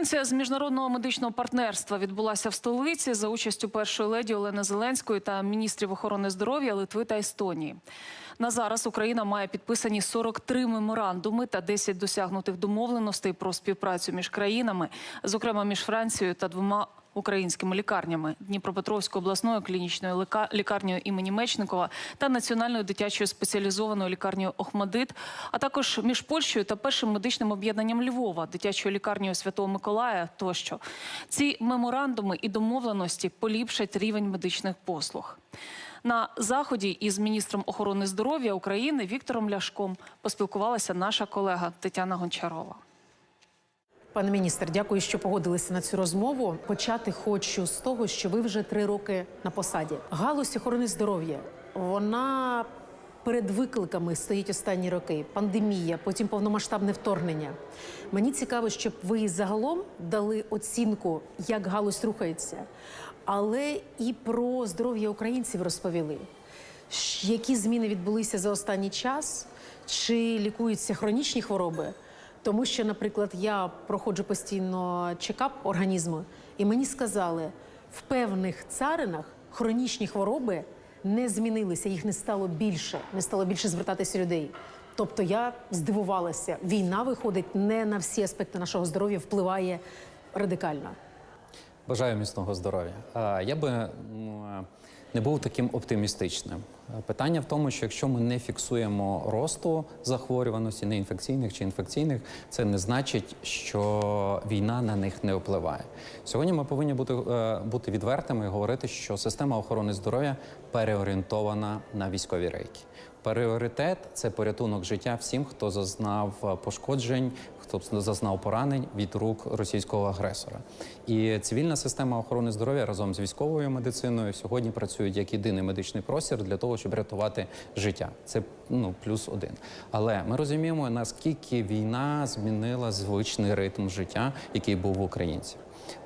Конференція з міжнародного медичного партнерства відбулася в столиці за участю першої леді Олени Зеленської та міністрів охорони здоров'я Литви та Естонії. На зараз Україна має підписані 43 меморандуми та 10 досягнутих домовленостей про співпрацю між країнами, зокрема між Францією та двома українськими лікарнями Дніпропетровською обласною клінічною лікарнею імені Мечникова та національною дитячою спеціалізованою лікарнею Охмадит, а також між Польщею та першим медичним об'єднанням Львова, дитячою лікарнею Святого Миколая тощо. Ці меморандуми і домовленості поліпшать рівень медичних послуг. На заході із міністром охорони здоров'я України Віктором Ляшком поспілкувалася наша колега Тетяна Гончарова. Пане міністр, дякую, що погодилися на цю розмову. Почати хочу з того, що ви вже три роки на посаді. Галузь охорони здоров'я вона перед викликами стоїть останні роки. Пандемія, потім повномасштабне вторгнення. Мені цікаво, щоб ви загалом дали оцінку, як галузь рухається, але і про здоров'я українців розповіли. Які зміни відбулися за останній час? Чи лікуються хронічні хвороби? Тому що, наприклад, я проходжу постійно чекап організму, і мені сказали, в певних царинах хронічні хвороби не змінилися, їх не стало більше, не стало більше звертатися людей. Тобто я здивувалася, війна виходить не на всі аспекти нашого здоров'я, впливає радикально. Бажаю міцного здоров'я. Е, Я би е, не був таким оптимістичним. Е, Питання в тому, що якщо ми не фіксуємо росту захворюваності, не інфекційних чи інфекційних, це не значить, що війна на них не впливає. Сьогодні ми повинні бути, бути відвертими і говорити, що система охорони здоров'я переорієнтована на військові рейки. Пріоритет це порятунок життя всім, хто зазнав пошкоджень, хто зазнав поранень від рук російського агресора. І цивільна система охорони здоров'я разом з військовою медициною сьогодні працюють як єдиний медичний простір для того, щоб рятувати життя. Це ну плюс один. Але ми розуміємо, наскільки війна змінила звичний ритм життя, який був в українців.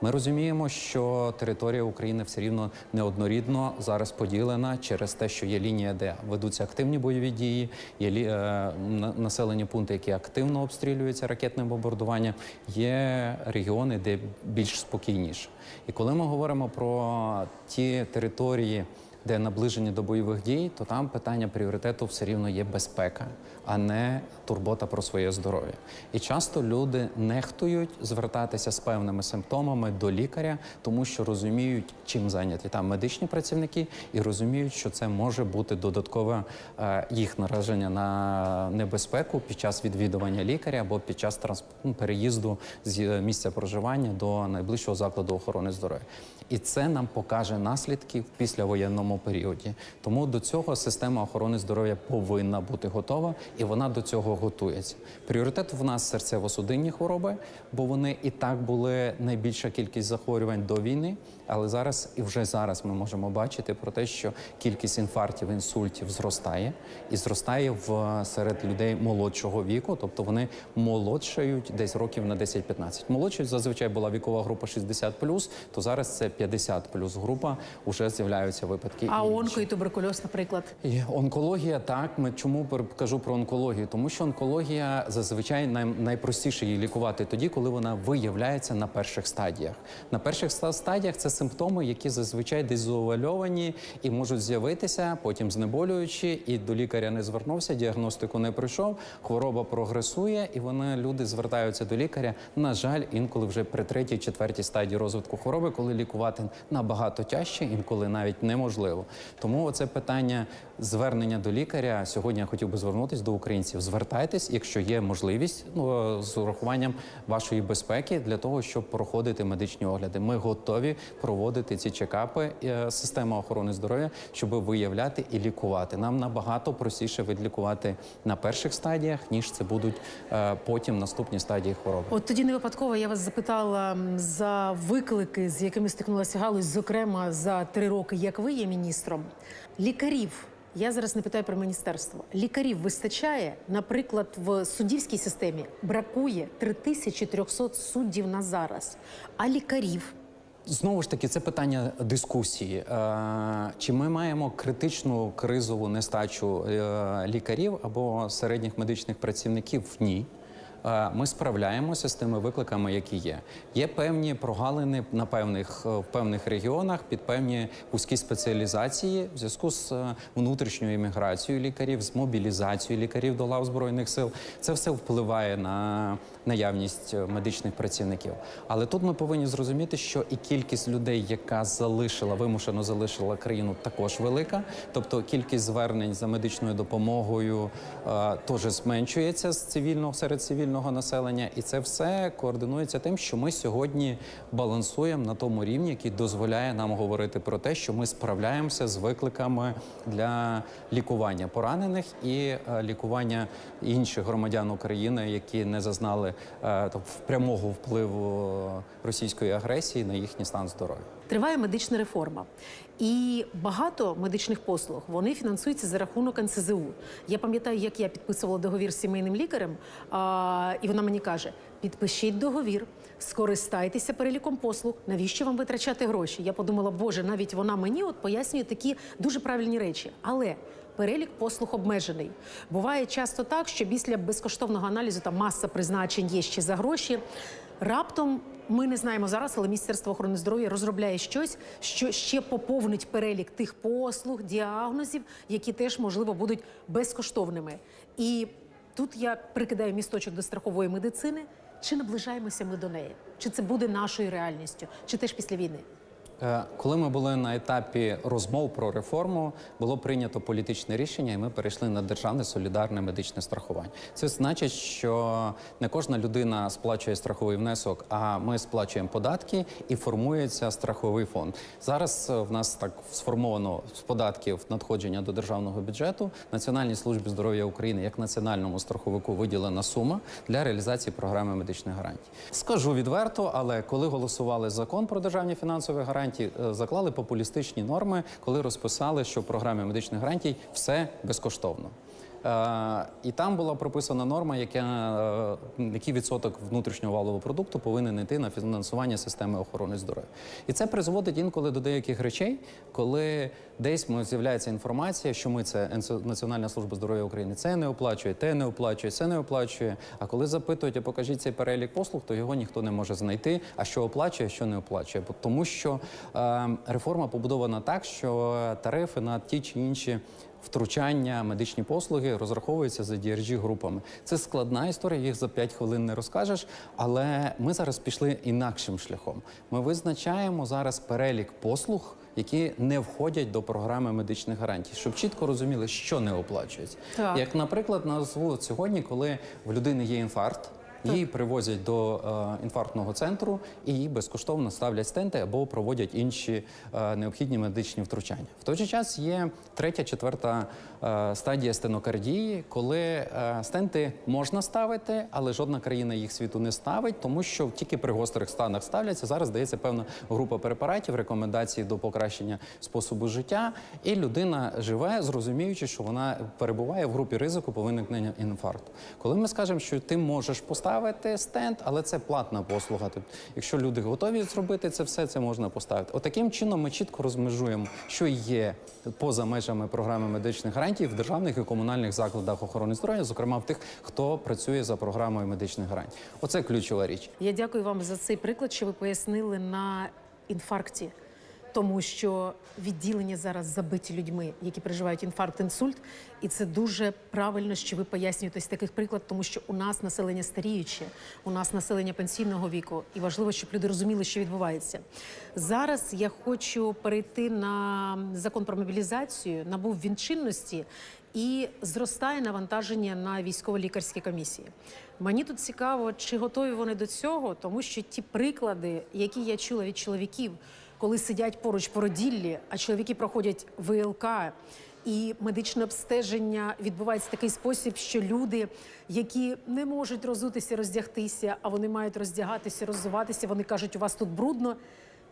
Ми розуміємо, що територія України все рівно неоднорідно зараз поділена через те, що є лінія, де ведуться активні бойові дії, є лі- е, населені пункти, які активно обстрілюються ракетним бомбардуванням. Є регіони, де більш спокійніше. І коли ми говоримо про ті території, де наближені до бойових дій, то там питання пріоритету все рівно є безпека, а не турбота про своє здоров'я. І часто люди нехтують звертатися з певними симптомами до лікаря, тому що розуміють, чим зайняті там медичні працівники, і розуміють, що це може бути додаткове е, їх нараження на небезпеку під час відвідування лікаря або під час ну, переїзду з е, місця проживання до найближчого закладу охорони здоров'я. І це нам покаже наслідки в післявоєнному періоді. Тому до цього система охорони здоров'я повинна бути готова, і вона до цього готується. Пріоритет в нас серцево-судинні хвороби, бо вони і так були найбільша кількість захворювань до війни. Але зараз і вже зараз ми можемо бачити про те, що кількість інфарктів, інсультів зростає і зростає в серед людей молодшого віку, тобто вони молодшають десь років на 10-15. Молодшою зазвичай була вікова група 60+, то зараз це 50+, група. Уже з'являються випадки. А і онко і туберкульоз, наприклад. І онкологія, так. Ми чому кажу про онкологію? Тому що онкологія зазвичай най, найпростіше її лікувати тоді, коли вона виявляється на перших стадіях. На перших стадіях це симптоми, які зазвичай десь заувальовані і можуть з'явитися, потім знеболюючи, і до лікаря не звернувся, діагностику не пройшов, хвороба прогресує, і вони люди звертаються до лікаря. На жаль, інколи вже при третій, четвертій стадії розвитку хвороби, коли лікувати набагато тяжче, інколи навіть неможливо. Тому це питання звернення до лікаря. Сьогодні я хотів би звернутися до українців. Звертайтесь, якщо є можливість, ну з урахуванням вашої безпеки для того, щоб проходити медичні огляди. Ми готові проводити ці чекапи. е, Система охорони здоров'я, щоб виявляти і лікувати. Нам набагато простіше відлікувати на перших стадіях, ніж це будуть е, потім наступні стадії хвороби. От тоді не випадково я вас запитала за виклики, з якими стикнулася галузь, зокрема за три роки, як ви є міністром. Лікарів. Я зараз не питаю про міністерство. Лікарів вистачає, наприклад, в суддівській системі бракує 3300 суддів на зараз. А лікарів Знову ж таки, це питання дискусії. Е, Чи ми маємо критичну кризову нестачу е, лікарів або середніх медичних працівників? Ні. Е, ми справляємося з тими викликами, які є. Є певні прогалини на певних е, в певних регіонах під певні вузькі спеціалізації в зв'язку з е, внутрішньою імміграцією лікарів, з мобілізацією лікарів до лав збройних сил. Це все впливає на наявність медичних працівників. Але тут ми повинні зрозуміти, що і кількість людей, яка залишила вимушено залишила країну, також велика. Тобто кількість звернень за медичною допомогою теж зменшується з цивільного серед цивільного населення, і це все координується тим, що ми сьогодні балансуємо на тому рівні, який дозволяє нам говорити про те, що ми справляємося з викликами для лікування поранених і е, лікування інших громадян України, які не зазнали е, то- прямого впливу російської агресії на їхній стан здоров'я. Триває медична реформа, і багато медичних послуг вони фінансуються за рахунок НСЗУ. Я пам'ятаю, як я підписувала договір з сімейним лікарем, а, і вона мені каже: підпишіть договір, скористайтеся переліком послуг. Навіщо вам витрачати гроші? Я подумала, боже, навіть вона мені от пояснює такі дуже правильні речі. Але перелік послуг обмежений. Буває часто так, що після безкоштовного аналізу там маса призначень є ще за гроші. Раптом ми не знаємо зараз, але Міністерство охорони здоров'я розробляє щось, що ще поповнить перелік тих послуг, діагнозів, які теж можливо будуть безкоштовними. І тут я прикидаю місточок до страхової медицини. Чи наближаємося ми до неї? Чи це буде нашою реальністю? Чи теж після війни? Е, Коли ми були на етапі розмов про реформу, було прийнято політичне рішення, і ми перейшли на державне солідарне медичне страхування. Це значить, що не кожна людина сплачує страховий внесок, а ми сплачуємо податки і формується страховий фонд. Зараз е, в нас так сформовано з податків надходження до державного бюджету Національній службі здоров'я України як національному страховику виділена сума для реалізації програми медичних гарантій. Скажу відверто, але коли голосували закон про державні фінансові гарантії, е, заклали популістичні норми, коли розписали, що в програмі медичних гарантій все безкоштовно. Е, і там була прописана норма, яка, е, який відсоток внутрішнього валового продукту повинен йти на фінансування системи охорони здоров'я. І це призводить інколи до деяких речей, коли десь з'являється інформація, що ми це Національна служба здоров'я України це не оплачує, те не оплачує, це не оплачує. А коли запитують, а покажіть цей перелік послуг, то його ніхто не може знайти. А що оплачує, що не оплачує. Тому що е, реформа побудована так, що тарифи на ті чи інші втручання, медичні послуги розраховуються за DRG групами. Це складна історія, їх за 5 хвилин не розкажеш. Але ми зараз пішли інакшим шляхом. Ми визначаємо зараз перелік послуг. Які не входять до програми медичних гарантій, щоб чітко розуміли, що не оплачується. Так. Як, наприклад, назву сьогодні, коли в людини є інфаркт, її привозять до е, інфарктного центру і їй безкоштовно ставлять стенти або проводять інші е, необхідні медичні втручання. В той же час є третя, четверта е, стадія стенокардії, коли е, стенти можна ставити, але жодна країна їх світу не ставить, тому що тільки при гострих станах ставляться. Зараз дається певна група препаратів, рекомендації до покращення способу життя, і людина живе, зрозуміючи, що вона перебуває в групі ризику по виникненню інфаркту. Коли ми скажемо, що ти можеш поставити стенд, але це платна послуга. Тобто, якщо люди готові зробити це все, це можна поставити. Отаким чином ми чітко розмежуємо, що є поза межами програми медичних гарантій в державних і комунальних закладах охорони здоров'я, зокрема в тих, хто працює за програмою медичних гарантій. Оце ключова річ. Я дякую вам за цей приклад, що ви пояснили на інфаркті, тому що відділення зараз забиті людьми, які переживають інфаркт, інсульт, і це дуже правильно, що ви пояснюєте таких приклад, тому що у нас населення старіюче, у нас населення пенсійного віку, і важливо, щоб люди розуміли, що відбувається. Зараз я хочу перейти на закон про мобілізацію, набув він чинності. І зростає навантаження на військово-лікарські комісії. Мені тут цікаво, чи готові вони до цього, тому що ті приклади, які я чула від чоловіків, коли сидять поруч породіллі, а чоловіки проходять ВЛК, і медичне обстеження відбувається в такий спосіб, що люди, які не можуть розутися, роздягтися, а вони мають роздягатися, роззуватися, вони кажуть, у вас тут брудно.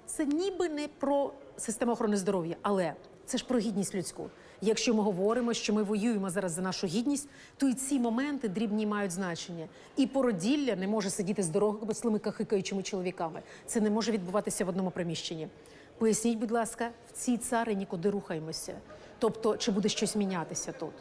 Це ніби не про систему охорони здоров'я, але це ж про гідність людську. Якщо ми говоримо, що ми воюємо зараз за нашу гідність, то і ці моменти дрібні мають значення. І породілля не може сидіти з дорослими кахикаючими чоловіками. Це не може відбуватися в одному приміщенні. Поясніть, будь ласка, в цій царині куди рухаємося? Тобто, чи буде щось мінятися тут?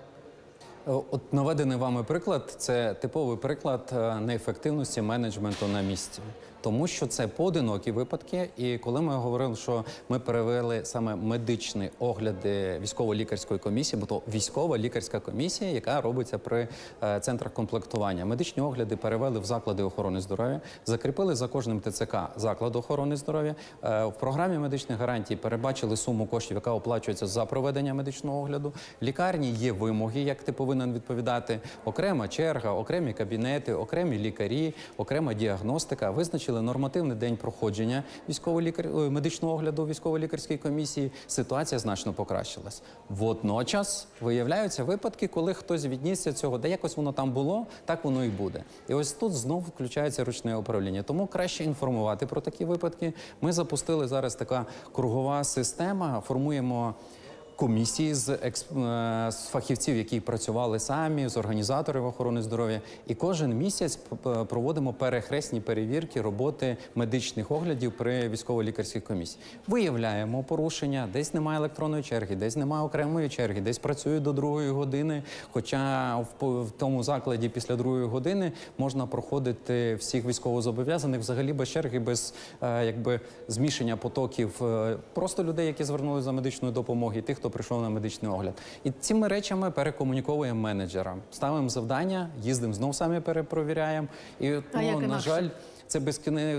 Е, От наведений вами приклад це типовий приклад е, неефективності менеджменту на місці. Тому що це поодинокі випадки, і коли ми говорили, що ми перевели саме медичні огляди військово-лікарської комісії, бо то військова лікарська комісія, яка робиться при е, центрах комплектування. Медичні огляди перевели в заклади охорони здоров'я, закріпили за кожним ТЦК заклад охорони здоров'я. Е, В програмі медичних гарантій передбачили суму коштів, яка оплачується за проведення медичного огляду. Лікарні є вимоги, як ти повинен відповідати. Окрема черга, окремі кабінети, окремі лікарі, окрема діагностика. Визначили нормативний день проходження військово-лікар... медичного огляду військово-лікарської комісії. Ситуація значно покращилась. Водночас виявляються випадки, коли хтось віднісся цього, де якось воно там було, так воно і буде. І ось тут знову включається ручне управління. Тому краще інформувати про такі випадки. Ми запустили зараз така кругова система. Формуємо комісії з, експ... е, з фахівців, які працювали самі, з організаторів охорони здоров'я. І кожен місяць проводимо перехресні перевірки роботи медичних оглядів при військово-лікарській комісії. Виявляємо порушення, десь немає електронної черги, десь немає окремої черги, десь працюють до другої години. Хоча в, тому закладі після другої години можна проходити всіх військовозобов'язаних взагалі без черги, без е, якби змішання потоків е, просто людей, які звернулися за медичною допомогою, тих, хто прийшов на медичний огляд. І цими речами перекомуніковуємо менеджерам. Ставимо завдання, їздимо знов самі перепровіряємо. І А ну, як на інакше? жаль, це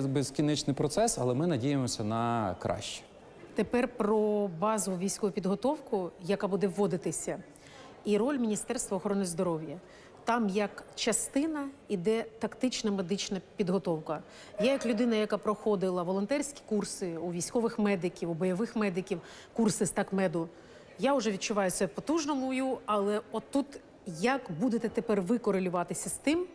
безкінечний процес, але ми надіємося на краще. Тепер про базову військову підготовку, яка буде вводитися, і роль Міністерства охорони здоров'я. Там як частина іде тактична медична підготовка. Я, як людина, яка проходила волонтерські курси у військових медиків, у бойових медиків, курси з такмеду, я вже відчуваю себе потужною, але отут як будете тепер ви корелюватися з тим,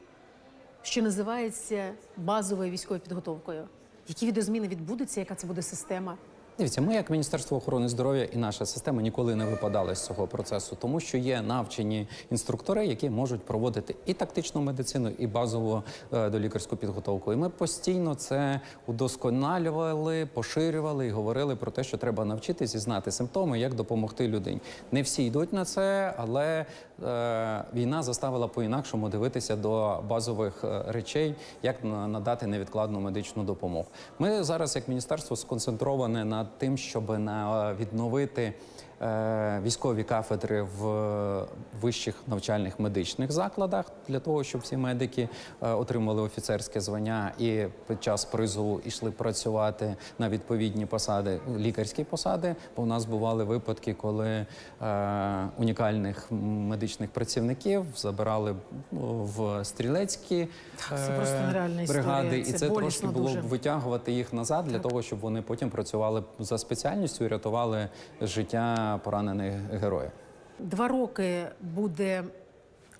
що називається базовою військовою підготовкою? Які відозміни відбудуться, яка це буде система? Дивіться, ми, як Міністерство охорони здоров'я і наша система ніколи не випадали з цього процесу, тому що є навчені інструктори, які можуть проводити і тактичну медицину, і базову е, долікарську підготовку. І ми постійно це удосконалювали, поширювали і говорили про те, що треба навчитись і знати симптоми, як допомогти людині. Не всі йдуть на це, але е, війна заставила по-інакшому дивитися до базових е, речей, як надати невідкладну медичну допомогу. Ми зараз, як міністерство, сконцентроване над тим, щоб відновити. Е, Військові кафедри в е, вищих навчальних медичних закладах для того, щоб всі медики е, отримали офіцерське звання і під час призову йшли працювати на відповідні посади, лікарські посади. Бо в нас бували випадки, коли унікальних медичних працівників забирали ну, в стрілецькі Це просто бригади, і Це трошки було дуже. витягувати їх назад для того, щоб вони потім працювали за спеціальністю і рятували життя поранених героїв. Два роки буде.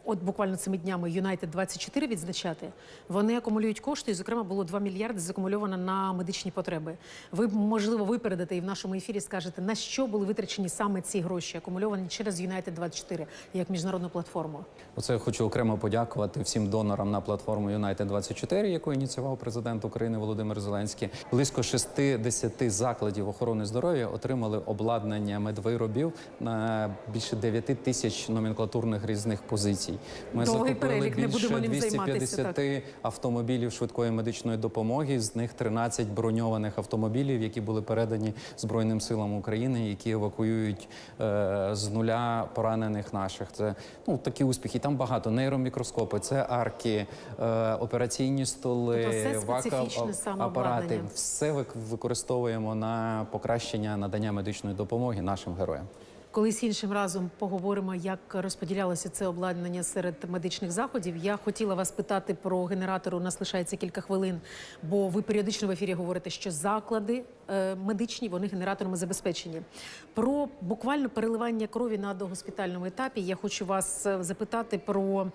От буквально цими днями Юнайтед 24 відзначати. Вони акумулюють кошти, і, зокрема, було 2 мільярди закумульовано на медичні потреби. Ви можливо випередите і в нашому ефірі скажете, на що були витрачені саме ці гроші, акумульовані через Юнайтед 24 як міжнародну платформу. Оце я хочу окремо подякувати всім донорам на платформу United 24 яку ініціював президент України Володимир Зеленський. Близько 60 закладів охорони здоров'я отримали обладнання медвиробів на більше 9 тисяч номенклатурних різних позицій. Ми Довгий закупили перелік, не більше будемо ним займатися, 250 автомобілів швидкої медичної допомоги. З них 13 броньованих автомобілів, які були передані Збройним силам України, які евакуюють е, з нуля поранених наших. Це ну такі успіхи. Там багато нейромікроскопи, це арки, е, операційні столи, Тобто специфічне апарати. Все використовуємо на покращення надання медичної допомоги нашим героям. Колись іншим разом поговоримо, як розподілялося це обладнання серед медичних заходів. Я хотіла вас питати про генератор. У нас лишається кілька хвилин, бо ви періодично в ефірі говорите, що заклади е, медичні вони генераторами забезпечені. Про буквально переливання крові на догоспітальному етапі я хочу вас е, запитати про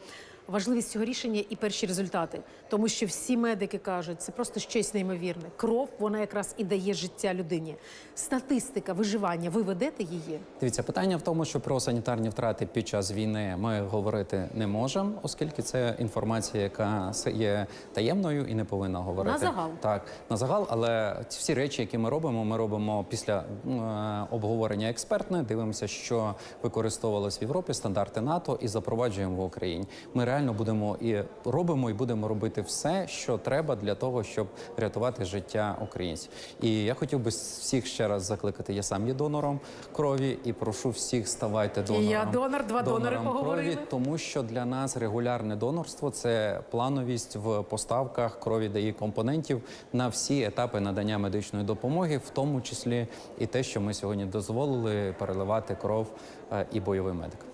важливість цього рішення і перші результати, тому що всі медики кажуть, це просто щось неймовірне. Кров вона якраз і дає життя людині. Статистика виживання. Ви ведете її? Дивіться, питання в тому, що про санітарні втрати під час війни ми говорити не можемо, оскільки це інформація, яка є таємною і не повинна говорити. На загал. Так, на загал, але всі речі, які ми робимо, ми робимо після е, обговорення експертне. Дивимося, що використовувалось в Європі, стандарти НАТО, і запроваджуємо в Україні. Ми реально будемо і робимо, і будемо робити все, що треба для того, щоб рятувати життя українців. І я хотів би всіх ще раз закликати. Я сам є донором крові і прошу всіх ставайте донором. я донор, два донори поговорили. крові, тому що для нас регулярне донорство це плановість в поставках крові та її компонентів на всі етапи надання медичної допомоги, в тому числі і те, що ми сьогодні дозволили переливати кров е, і бойовим медикам.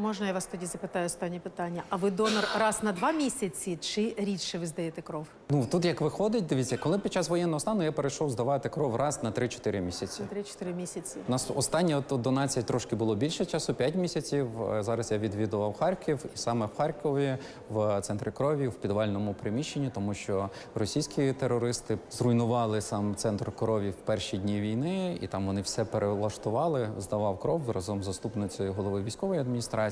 Можна я вас тоді запитаю останнє питання? А ви донор раз на два місяці чи рідше ви здаєте кров? Ну тут як виходить, дивіться, коли під час воєнного стану я перейшов здавати кров раз на 3-4 місяці. На 3-4 місяці. У нас останнє от донація трошки було більше часу, 5 місяців. Е, Зараз я відвідував Харків, і саме в Харкові, в центрі крові, в підвальному приміщенні, тому що російські терористи зруйнували сам центр крові в перші дні війни, і там вони все перелаштували. Здавав кров разом з заступницею голови військової адміністрації.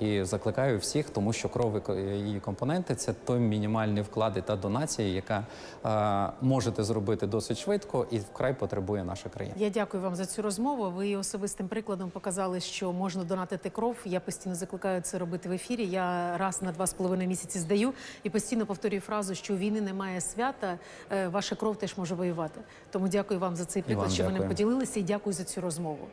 І закликаю всіх, тому що кров і її компоненти це той мінімальний вклад і та донація, яка е, можете зробити досить швидко і вкрай потребує наша країна. Я дякую вам за цю розмову. Ви особистим прикладом показали, що можна донатити кров. Я постійно закликаю це робити в ефірі. Я раз на два з половиною місяці здаю і постійно повторюю фразу, що у війни немає свята. е, Ваша кров теж може воювати. Тому дякую вам за цей приклад, що ви дякую. поділилися, і дякую за цю розмову.